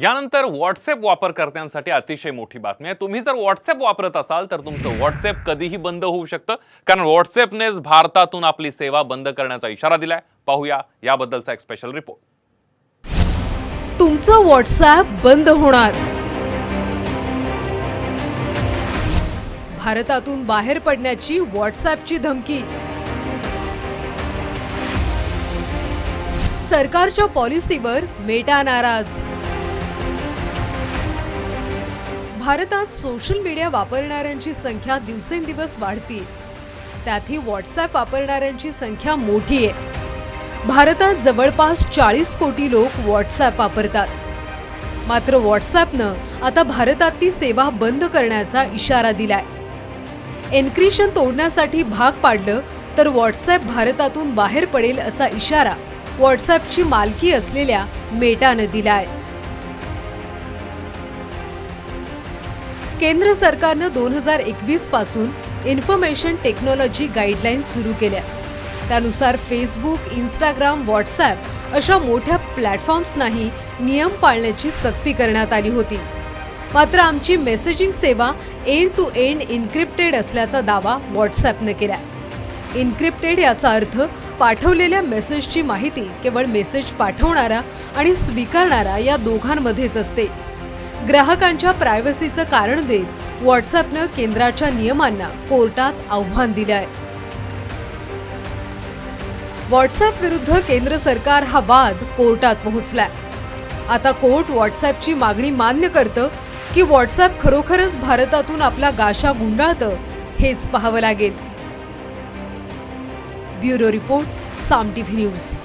यानंतर व्हॉट्सअप वापरकर्त्यांसाठी अतिशय मोठी बातमी आहे. तुम्ही जर व्हॉट्सअप वापरत असाल तर तुमचं व्हॉट्सअप कधीही बंद होऊ शकतं. कारण व्हॉट्सअपनेच भारतातून आपली सेवा बंद करण्याचा इशारा दिलाय. पाहूया याबद्दलचा एक स्पेशल रिपोर्ट तुमचं व्हॉट्सॲप बंद होणार. भारतातून बाहेर पडण्याची व्हॉट्सॲपची धमकी. सरकारच्या पॉलिसीवर मेटा नाराज. भारतात सोशल मीडिया वापरणाऱ्यांची संख्या दिवसेंदिवस वाढते त्यातही व्हॉट्सॲप वापरणाऱ्यांची संख्या मोठी आहे भारतात जवळपास चाळीस कोटी लोक व्हॉट्सॲप वापरतात. मात्र व्हॉट्सॲपनं आता भारतातली सेवा बंद करण्याचा इशारा दिलाय. एन्क्रिशन तोडण्यासाठी भाग पाडलं तर व्हॉट्सॲप भारतातून बाहेर पडेल असा इशारा व्हॉट्सॲपची मालकी असलेल्या मेटानं दिलाय. केंद्र सरकारनं दोन हजार एकवीसपासून इन्फॉर्मेशन टेक्नॉलॉजी गाईडलाईन सुरू केल्या. त्यानुसार फेसबुक इंस्टाग्राम व्हॉट्सॲप अशा मोठ्या प्लॅटफॉर्म्सनाही नियम पाळण्याची सक्ती करण्यात आली होती. मात्र आमची मेसेजिंग सेवा एंड टू एंड इन्क्रिप्टेड असल्याचा दावा व्हॉट्सॲपनं केला. इन्क्रिप्टेड याचा अर्थ पाठवलेल्या मेसेजची माहिती केवळ मेसेज पाठवणारा आणि स्वीकारणारा या दोघांमध्येच असते. ग्राहकांच्या प्रायव्हसीचं कारण देत व्हॉट्सॲपनं केंद्राच्या नियमांना कोर्टात आव्हान दिलं आहे व्हॉट्सअप विरुद्ध केंद्र सरकार हा वाद कोर्टात पोहोचलाय. आता कोर्ट व्हॉट्सॲपची मागणी मान्य करतं की व्हॉट्सॲप खरोखरच भारतातून आपला गाशा गुंडाळतं हेच पाहावं लागेल. Bureau report Saam TV news.